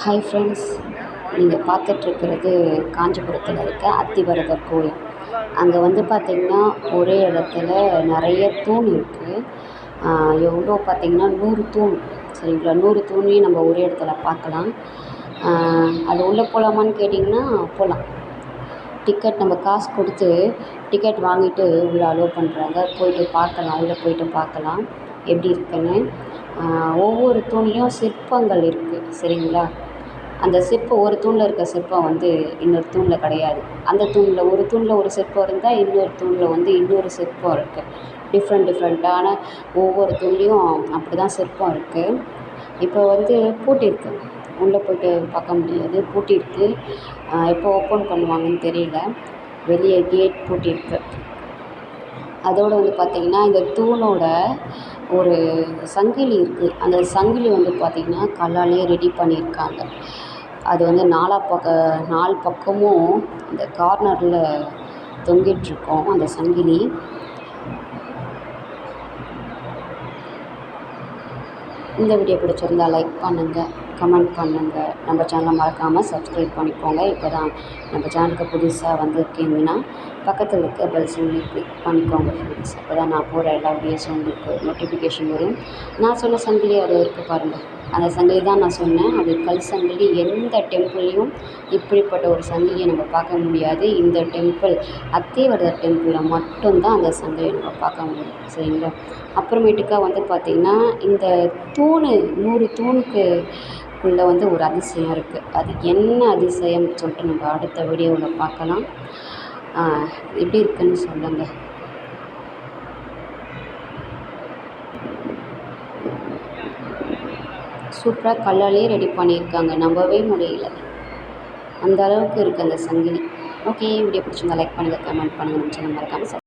Hi friends நீங்கள் பார்த்துட்ருக்கிறது காஞ்சிபுரத்தில் இருக்க அத்திவரதர் கோயில். அங்கே வந்து பார்த்திங்கன்னா ஒரே இடத்துல நிறைய தூண் இருக்குது எவ்வளோ பார்த்திங்கன்னா நூறு தூண். சரிங்களா? நூறு தூணையும் நம்ம ஒரே இடத்துல பார்க்கலாம். அது உள்ளே போகலாமான்னு கேட்டிங்கன்னா போகலாம் டிக்கெட் நம்ம காசு கொடுத்து டிக்கெட் வாங்கிட்டு உள்ளே அலோவ் பண்ணுறாங்க போயிட்டு பார்க்கலாம். உள்ளே போயிட்டு பார்க்கலாம். எப்படி இருக்குன்னு. ஒவ்வொரு தூண்லேயும் சிற்பங்கள் இருக்குது சரிங்களா? அந்த சிற்பம் ஒரு தூணில் இருக்க சிற்பம் வந்து இன்னொரு தூணில் கிடையாது. அந்த தூணில் ஒரு தூணில் ஒரு சிற்பம் இருந்தால் இன்னொரு தூணில் வந்து இன்னொரு சிற்பம் இருக்குது டிஃப்ரெண்ட் டிஃப்ரெண்ட்டான ஒவ்வொரு தூண்லேயும் அப்படி தான் சிற்பம் இருக்குது இப்போ வந்து பூட்டியிருக்கு உள்ளே போய்ட்டு பார்க்க முடியாது. பூட்டியிருக்கு எப்போ ஓப்பன் பண்ணுவாங்கன்னு தெரியல. வெளியே கேட் பூட்டியிருக்கு அதோடு வந்து பார்த்திங்கன்னா இந்த தூணோட ஒரு சங்கிலி இருக்குது அந்த சங்கிலி வந்து பார்த்திங்கன்னா கல்லாலேயே ரெடி பண்ணியிருக்காங்க. அது வந்து நாலா பக்க நாலு பக்கமும் இந்த கார்னரில் தொங்கிட்டுருக்கும் அந்த சங்கிலி. இந்த வீடியோ பிடிச்சிருந்தா லைக் பண்ணுங்கள் கமெண்ட் பண்ணுங்கள் நம்ம சேனலை மறக்காமல் சப்ஸ்கிரைப் பண்ணிக்கோங்க. இப்போ தான் நம்ம சேனலுக்கு புதுசாக வந்திருக்கீங்கன்னா பக்கத்தில் இருக்க பெல் சிம்லி கிளிக் பண்ணிக்கோங்க ஃப்ரெண்ட்ஸ் அப்போ தான் நான் போகிற எல்லா வீடியோஸும் உங்களுக்கு நோட்டிஃபிகேஷன் வரும். நான் சொன்ன சங்கிலி அது இருக்குது பாருங்கள் அந்த சங்கிலி தான் நான் சொன்னேன். அது கல் சங்கிலி எந்த டெம்பிள்லேயும் இப்படிப்பட்ட ஒரு சங்கிலியை நம்ம பார்க்க முடியாது. இந்த டெம்பிள் அத்திவரதர் டெம்பிளில் மட்டும்தான் அந்த சங்கிலியை நம்ம பார்க்க முடியும். சரிங்களா? அப்புறமேட்டுக்கா வந்து பார்த்திங்கன்னா இந்த தூண் நூறு தூணுக்கு உள்ளே வந்து ஒரு அதிசயம் இருக்குது அது என்ன அதிசயம் சொல்லிட்டு நம்ம அடுத்த வீடியோவில் பார்க்கலாம். எப்படி இருக்குன்னு சொல்லுங்கள் சூப்பராக கல்லாலேயே ரெடி பண்ணியிருக்காங்க நம்பவே முடியல. அந்த அளவுக்கு இருக்குது அந்த சங்கிலி. ஓகே வீடியோ பிடிச்சிருந்தா லைக் பண்ணுங்கள் கமெண்ட் பண்ணுங்கள் நம்ம சேனல் மறக்காமல்